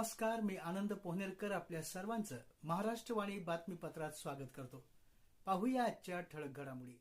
नमस्कार मी आनंद पोहनेरकर आपल्या सर्वांचं महाराष्ट्रवाणी बातमीपत्रात स्वागत करतो. पाहूया आजच्या ठळक घडामोडी.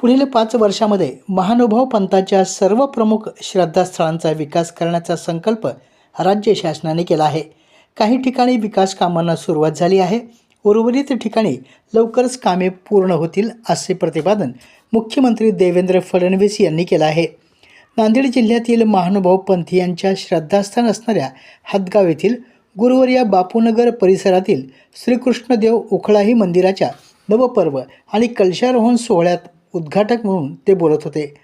पुढील पाच वर्षामध्ये महानुभाव पंथाच्या सर्व प्रमुख श्रद्धास्थळांचा विकास करण्याचा संकल्प राज्य शासनाने केला आहे. काही ठिकाणी विकास कामांना सुरुवात झाली आहे. उर्वरित ठिकाणी लवकरच कामे पूर्ण होतील असे प्रतिपादन मुख्यमंत्री देवेंद्र फडणवीस यांनी केलं आहे. नांदेड जिल्ह्यातील महानुभाव पंथीयांच्या श्रद्धास्थान असणाऱ्या हदगाव येथील गुरुवर या बापूनगर परिसरातील श्रीकृष्णदेव उखळाही मंदिराच्या नवपर्व आणि कलशारोहण सोहळ्यात उद्घाटक म्हणून ते बोलत होते.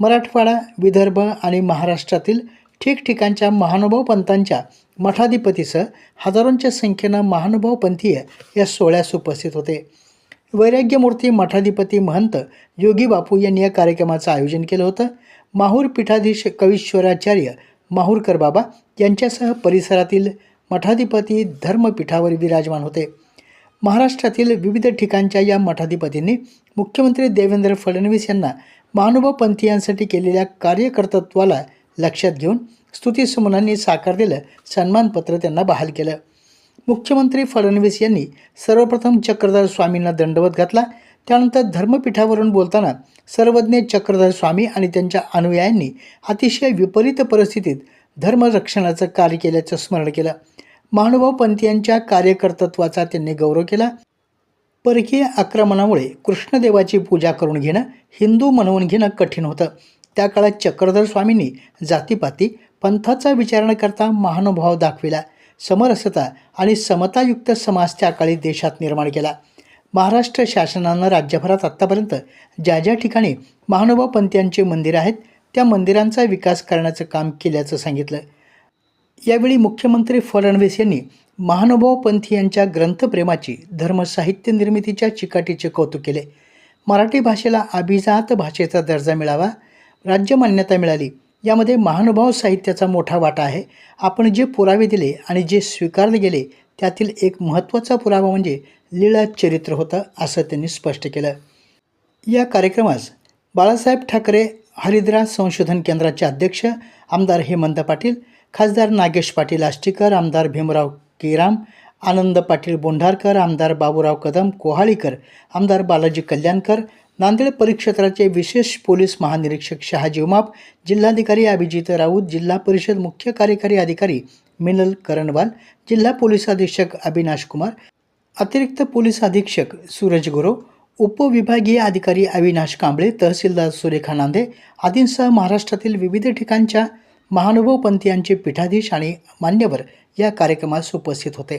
मराठवाडा विदर्भ आणि महाराष्ट्रातील ठिकठिकाणच्या महानुभाव पंथांच्या मठाधिपतीसह हजारोंच्या संख्येनं महानुभाव पंथीय या सोहळ्यास उपस्थित होते. वैराग्यमूर्ती मठाधिपती महंत योगी बापू यांनी या कार्यक्रमाचं आयोजन केलं होतं. माहूर पीठाधीश कवीश्वराचार्य माहूरकर बाबा यांच्यासह परिसरातील मठाधिपती धर्मपीठावर विराजमान होते. महाराष्ट्रातील विविध ठिकाणच्या या मठाधिपतींनी मुख्यमंत्री देवेंद्र फडणवीस यांना महानुभाव पंथीयांसाठी केलेल्या कार्यकर्तृत्वाला लक्षात घेऊन स्तुतीसुमनांनी साकारलेलं सन्मानपत्र त्यांना बहाल केलं. मुख्यमंत्री फडणवीस यांनी सर्वप्रथम चक्रधर स्वामींना दंडवत घातला. त्यानंतर धर्मपीठावरून बोलताना सर्वज्ञ चक्रधर स्वामी आणि त्यांच्या अनुयायांनी अतिशय विपरीत परिस्थितीत धर्मरक्षणाचं कार्य केल्याचं स्मरण केलं. महानुभाव पंथीयांच्या कार्यकर्तृत्वाचा त्यांनी गौरव केला. परकीय आक्रमणामुळे कृष्णदेवाची पूजा करून घेणं हिंदू म्हणवून घेणं कठीण होतं. त्या काळात चक्रधर स्वामींनी जातीपाती पंथाचा विचार न करता महानुभाव दाखविला. समरसता आणि समतायुक्त समाज त्या काळी देशात निर्माण केला. महाराष्ट्र शासनानं राज्यभरात आत्तापर्यंत ज्या ज्या ठिकाणी महानुभाव मंदिरं आहेत त्या मंदिरांचा विकास करण्याचं काम केल्याचं सांगितलं. यावेळी मुख्यमंत्री फडणवीस यांनी महानुभाव पंथी ग्रंथप्रेमाची धर्मसाहित्य निर्मितीच्या चिकाटीचे कौतुक केले. मराठी भाषेला अभिजात भाषेचा दर्जा मिळावा राज्य मान्यता मिळाली. यामध्ये महानुभाव साहित्याचा मोठा वाटा आहे. आपण जे पुरावे दिले आणि जे स्वीकारले गेले त्यातील एक महत्त्वाचा पुरावा म्हणजे लीळा चरित्र होतं असं त्यांनी स्पष्ट केलं. या कार्यक्रमास बाळासाहेब ठाकरे हरिद्रा संशोधन केंद्राचे अध्यक्ष आमदार हेमंत पाटील खासदार नागेश पाटील आष्टीकर आमदार भीमराव केराम आनंद पाटील बोंढारकर आमदार बाबूराव कदम कोहाळीकर आमदार बालाजी कल्याणकर नांदेड परिक्षेत्राचे विशेष पोलीस महानिरीक्षक शहाजी उमाप जिल्हाधिकारी अभिजित राऊत जिल्हा परिषद मुख्य कार्यकारी अधिकारी मिनल करणवाल जिल्हा पोलीस अधीक्षक अविनाश कुमार अतिरिक्त पोलीस अधीक्षक सूरज गुरव उपविभागीय अधिकारी अविनाश कांबळे तहसीलदार सुरेखा नांदे आदींसह महाराष्ट्रातील विविध ठिकाणच्या महानुभाव पंथीयांचे पीठाधीश आणि मान्यवर या कार्यक्रमास उपस्थित होते.